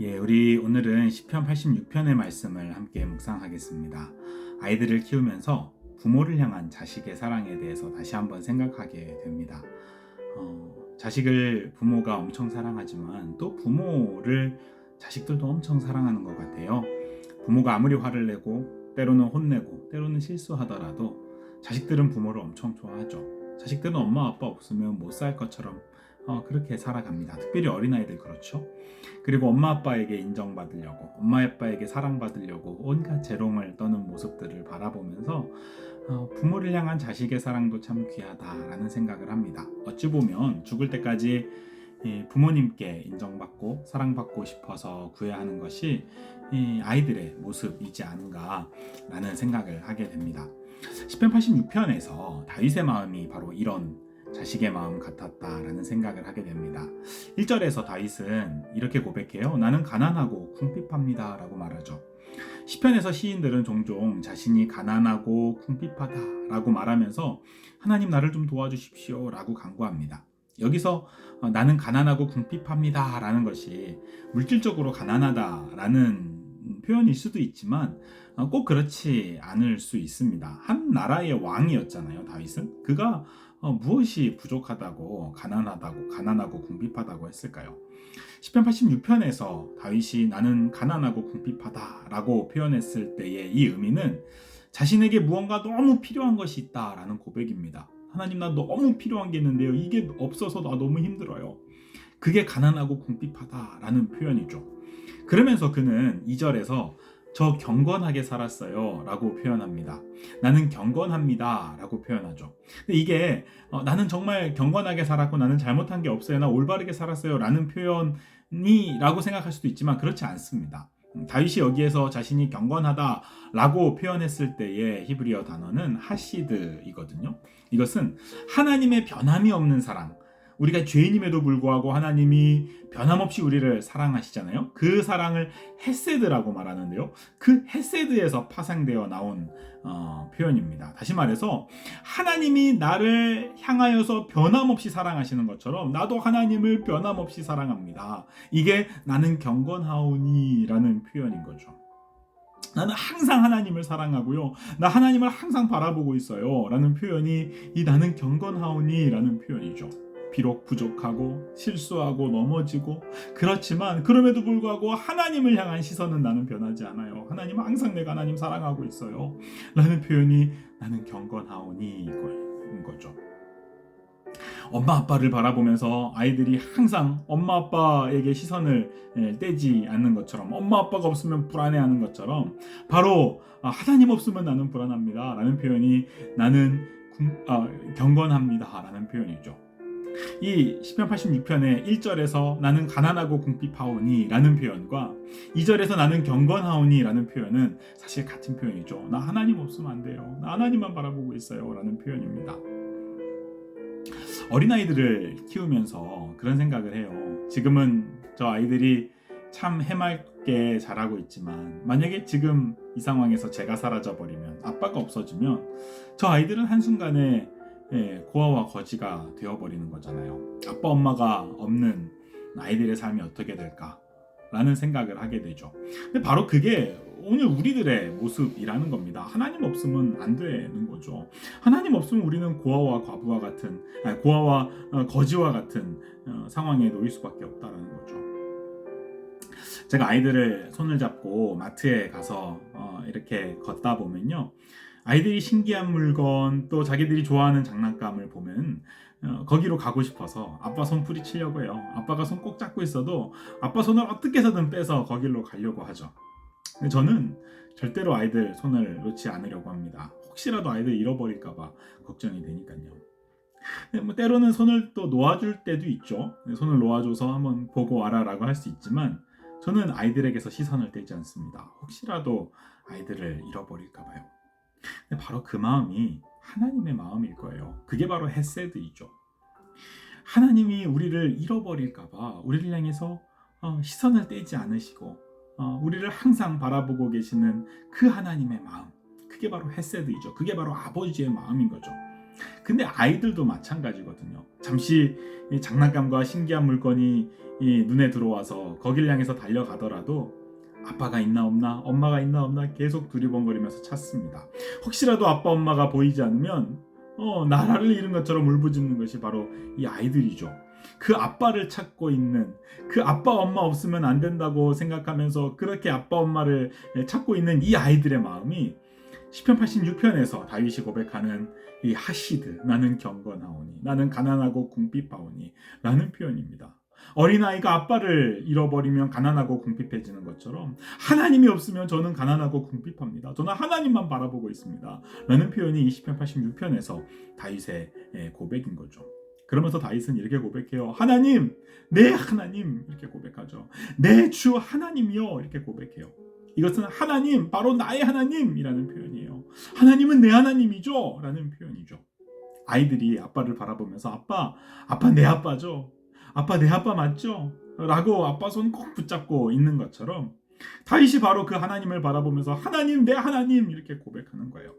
예, 우리 오늘은 시편 86편의 말씀을 함께 묵상하겠습니다. 아이들을 키우면서 부모를 향한 자식의 사랑에 대해서 다시 한번 생각하게 됩니다. 어, 자식을 부모가 엄청 사랑하지만 또 부모를 자식들도 엄청 사랑하는 것 같아요. 부모가 아무리 화를 내고 때로는 혼내고 때로는 실수하더라도 자식들은 부모를 엄청 좋아하죠. 자식들은 엄마 아빠 없으면 못 살 것처럼 어, 그렇게 살아갑니다. 특별히 어린아이들 그렇죠. 그리고 엄마 아빠에게 인정받으려고, 엄마 아빠에게 사랑받으려고 온갖 재롱을 떠는 모습들을 바라보면서 어, 부모를 향한 자식의 사랑도 참 귀하다라는 생각을 합니다. 어찌 보면 죽을 때까지 이 부모님께 인정받고 사랑받고 싶어서 구해야 하는 것이 이 아이들의 모습이지 않은가라는 생각을 하게 됩니다. 10편 86편에서 다윗의 마음이 바로 이런 자식의 마음 같았다라는 생각을 하게 됩니다. 1절에서 다윗은 이렇게 고백해요. 나는 가난하고 궁핍합니다라고 말하죠. 시편에서 시인들은 종종 자신이 가난하고 궁핍하다라고 말하면서 하나님 나를 좀 도와주십시오라고 간구합니다. 여기서 어, 나는 가난하고 궁핍합니다라는 것이 물질적으로 가난하다라는 표현일 수도 있지만 어, 꼭 그렇지 않을 수 있습니다. 한 나라의 왕이었잖아요, 다윗은. 그가 어, 무엇이 부족하다고 가난하다고 가난하고 궁핍하다고 했을까요? 10편 86편에서 다윗이 나는 가난하고 궁핍하다라고 표현했을 때의 이 의미는 자신에게 무언가 너무 필요한 것이 있다라는 고백입니다. 하나님 나 너무 필요한 게 있는데요. 이게 없어서 나 너무 힘들어요. 그게 가난하고 궁핍하다라는 표현이죠. 그러면서 그는 2절에서 저 경건하게 살았어요. 라고 표현합니다. 나는 경건합니다. 라고 표현하죠. 근데 이게 어, 나는 정말 경건하게 살았고 나는 잘못한 게 없어요. 나 올바르게 살았어요. 라는 표현이 라고 생각할 수도 있지만 그렇지 않습니다. 음, 다윗이 여기에서 자신이 경건하다라고 표현했을 때의 히브리어 단어는 하시드이거든요. 이것은 하나님의 변함이 없는 사랑, 우리가 죄인임에도 불구하고 하나님이 변함없이 우리를 사랑하시잖아요. 그 사랑을 헤세드라고 말하는데요. 그 헤세드에서 파생되어 나온 어, 표현입니다. 다시 말해서 하나님이 나를 향하여서 변함없이 사랑하시는 것처럼 나도 하나님을 변함없이 사랑합니다. 이게 나는 경건하오니라는 표현인 거죠. 나는 항상 하나님을 사랑하고요. 나 하나님을 항상 바라보고 있어요. 라는 표현이 이 나는 경건하오니 라는 표현이죠. 비록 부족하고 실수하고 넘어지고 그렇지만 그럼에도 불구하고 하나님을 향한 시선은 나는 변하지 않아요. 하나님은 항상 내가 하나님 사랑하고 있어요. 라는 표현이 나는 경건하오니 이거인 거죠. 엄마 아빠를 바라보면서 아이들이 항상 엄마 아빠에게 시선을 예, 떼지 않는 것처럼 엄마 아빠가 없으면 불안해하는 것처럼 바로 아, 하나님 없으면 나는 불안합니다 라는 표현이 나는 아, 경건합니다 라는 표현이죠 이 시편 86편의 1절에서 나는 가난하고 궁핍하오니 라는 표현과 2절에서 나는 경건하오니 라는 표현은 사실 같은 표현이죠. 나 하나님 없으면 안 돼요. 나 하나님만 바라보고 있어요. 라는 표현입니다. 어린아이들을 키우면서 그런 생각을 해요. 지금은 저 아이들이 참 해맑게 자라고 있지만 만약에 지금 이 상황에서 제가 사라져 버리면 아빠가 없어지면 저 아이들은 한순간에 예, 고아와 거지가 되어버리는 거잖아요. 아빠 엄마가 없는 아이들의 삶이 어떻게 될까? 라는 생각을 하게 되죠. 근데 바로 그게 오늘 우리들의 모습이라는 겁니다. 하나님 없으면 안 되는 거죠. 하나님 없으면 우리는 고아와 과부와 같은 아니, 고아와 어, 거지와 같은 어, 상황에 놓일 수밖에 없다는 거죠. 제가 아이들을 손을 잡고 마트에 가서 어, 이렇게 걷다 보면요. 아이들이 신기한 물건 또 자기들이 좋아하는 장난감을 보면 어, 거기로 가고 싶어서 아빠 손 뿌리치려고 해요. 아빠가 손 꼭 잡고 있어도 아빠 손을 어떻게 해서든 빼서 거기로 가려고 하죠. 근데 저는 절대로 아이들 손을 놓지 않으려고 합니다. 혹시라도 아이들 잃어버릴까봐 걱정이 되니까요. 뭐 때로는 손을 또 놓아줄 때도 있죠. 손을 놓아줘서 한번 보고 와라라고 할 수 있지만 저는 아이들에게서 시선을 떼지 않습니다. 혹시라도 아이들을 잃어버릴까봐요. 바로 그 마음이 하나님의 마음일 거예요. 그게 바로 헤세드이죠. 하나님이 우리를 잃어버릴까봐 우리를 향해서 어, 시선을 떼지 않으시고 어, 우리를 항상 바라보고 계시는 그 하나님의 마음. 그게 바로 헤세드이죠. 그게 바로 아버지의 마음인 거죠. 근데 아이들도 마찬가지거든요. 잠시 이 장난감과 신기한 물건이 이 눈에 들어와서 거길 향해서 달려가더라도 아빠가 있나 없나, 엄마가 있나 없나 계속 두리번거리면서 찾습니다. 혹시라도 아빠 엄마가 보이지 않으면 어, 나라를 잃은 것처럼 울부짖는 것이 바로 이 아이들이죠. 그 아빠를 찾고 있는 그 아빠 엄마 없으면 안 된다고 생각하면서 그렇게 아빠 엄마를 찾고 있는 이 아이들의 마음이 시편 86편에서 다윗이 고백하는 이 하시드 나는 경건하오니 나는 가난하고 궁핍하오니 라는 표현입니다. 어린아이가 아빠를 잃어버리면 가난하고 궁핍해지는 것처럼 하나님이 없으면 저는 가난하고 궁핍합니다. 저는 하나님만 바라보고 있습니다. 라는 표현이 이 시편 86편에서 다윗의 예, 고백인 거죠. 그러면서 다윗은 이렇게 고백해요. 하나님, 내 하나님 이렇게 고백하죠. 내 주 하나님이요 이렇게 고백해요. 이것은 하나님, 바로 나의 하나님이라는 표현이에요. 하나님은 내 하나님이죠. 라는 표현이죠. 아이들이 아빠를 바라보면서 아빠, 아빠 내 아빠죠. 아빠 내 아빠 맞죠? 라고 아빠 손 꼭 붙잡고 있는 것처럼 다윗이 바로 그 하나님을 바라보면서 하나님 내 하나님 이렇게 고백하는 거예요.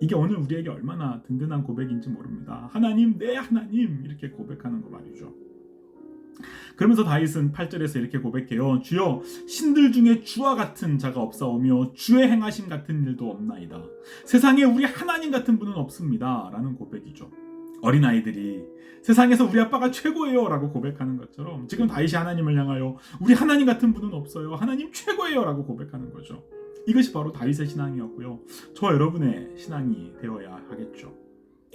이게 오늘 우리에게 얼마나 든든한 고백인지 모릅니다. 하나님 내 하나님 이렇게 고백하는 거 말이죠. 그러면서 다윗은 8절에서 이렇게 고백해요. 주여 신들 중에 주와 같은 자가 없사오며 주의 행하심 같은 일도 없나이다. 세상에 우리 하나님 같은 분은 없습니다. 라는 고백이죠. 어린아이들이 세상에서 우리 아빠가 최고예요 라고 고백하는 것처럼 지금 다윗이 하나님을 향하여 우리 하나님 같은 분은 없어요. 하나님 최고예요 라고 고백하는 거죠. 이것이 바로 다윗의 신앙이었고요. 저 여러분의 신앙이 되어야 하겠죠.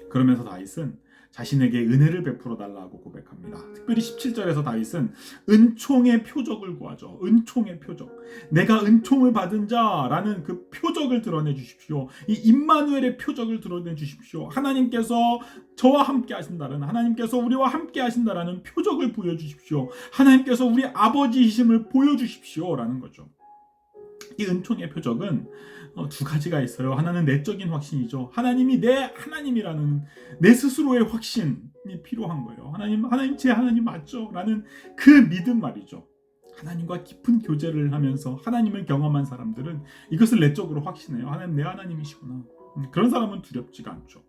그러면서 다윗은 자신에게 은혜를 베풀어 달라고 고백합니다. 특별히 17절에서 다윗은 은총의 표적을 구하죠. 은총의 표적. 내가 은총을 받은 자라는 그 표적을 드러내 주십시오. 이 임마누엘의 표적을 드러내 주십시오. 하나님께서 저와 함께 하신다는 하나님께서 우리와 함께 하신다라는 표적을 보여 주십시오. 하나님께서 우리 아버지이심을 보여 주십시오라는 거죠. 이 은총의 표적은 어, 두 가지가 있어요. 하나는 내적인 확신이죠. 하나님이 내 하나님이라는 내 스스로의 확신이 필요한 거예요. 하나님, 하나님 제 하나님 맞죠? 라는 그 믿음 말이죠. 하나님과 깊은 교제를 하면서 하나님을 경험한 사람들은 이것을 내적으로 확신해요. 하나님 내 하나님이시구나. 음, 그런 사람은 두렵지가 않죠.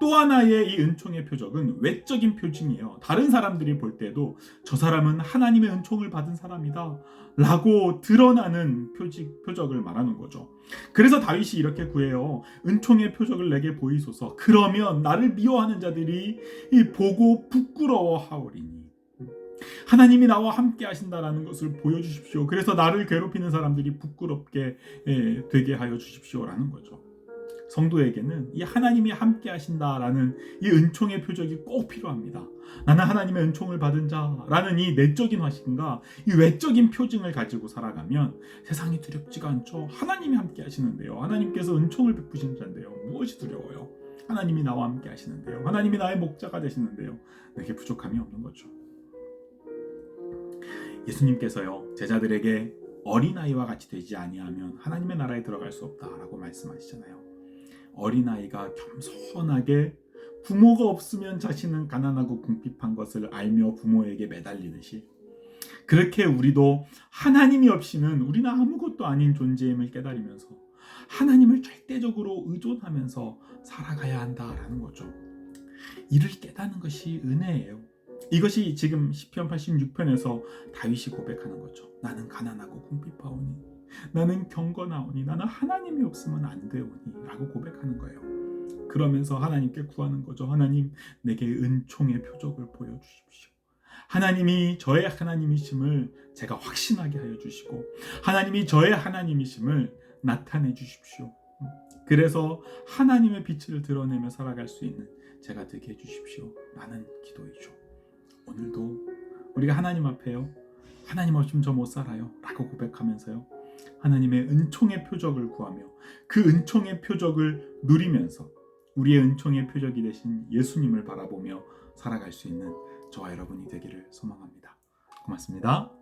또 하나의 이 은총의 표적은 외적인 표징이에요. 다른 사람들이 볼 때도 저 사람은 하나님의 은총을 받은 사람이다. 라고 드러나는 표직, 표적을 말하는 거죠. 그래서 다윗이 이렇게 구해요. 은총의 표적을 내게 보이소서. 그러면 나를 미워하는 자들이 보고 부끄러워하오리니. 하나님이 나와 함께 하신다라는 것을 보여주십시오. 그래서 나를 괴롭히는 사람들이 부끄럽게 예, 되게 하여 주십시오라는 거죠. 성도에게는 이 하나님이 함께 하신다라는 이 은총의 표적이 꼭 필요합니다. 나는 하나님의 은총을 받은 자라는 이 내적인 화신과 이 외적인 표징을 가지고 살아가면 세상이 두렵지가 않죠. 하나님이 함께 하시는데요. 하나님께서 은총을 베푸신 자인데요. 무엇이 두려워요? 하나님이 나와 함께 하시는데요. 하나님이 나의 목자가 되시는데요. 내게 부족함이 없는 거죠. 예수님께서요 제자들에게 어린아이와 같이 되지 아니하면 하나님의 나라에 들어갈 수 없다라고 말씀하시잖아요. 어린아이가 겸손하게 부모가 없으면 자신은 가난하고 궁핍한 것을 알며 부모에게 매달리듯이 그렇게 우리도 하나님이 없이는 우리는 아무것도 아닌 존재임을 깨달으면서 하나님을 절대적으로 의존하면서 살아가야 한다라는 거죠. 이를 깨닫는 것이 은혜예요. 이것이 지금 시편 86편에서 다윗이 고백하는 거죠. 나는 가난하고 궁핍하오니 나는 경건하오니 나는 하나님이 없으면 안 되오니 라고 고백하는 거예요. 그러면서 하나님께 구하는 거죠. 하나님 내게 은총의 표적을 보여주십시오. 하나님이 저의 하나님이심을 제가 확신하게 하여 주시고 하나님이 저의 하나님이심을 나타내 주십시오. 그래서 하나님의 빛을 드러내며 살아갈 수 있는 제가 되게 해 주십시오. 라는 기도이죠. 오늘도 우리가 하나님 앞에요. 하나님 없으면 저 못 살아요. 라고 고백하면서요. 하나님의 은총의 표적을 구하며 그 은총의 표적을 누리면서 우리의 은총의 표적이 되신 예수님을 바라보며 살아갈 수 있는 저와 여러분이 되기를 소망합니다. 고맙습니다.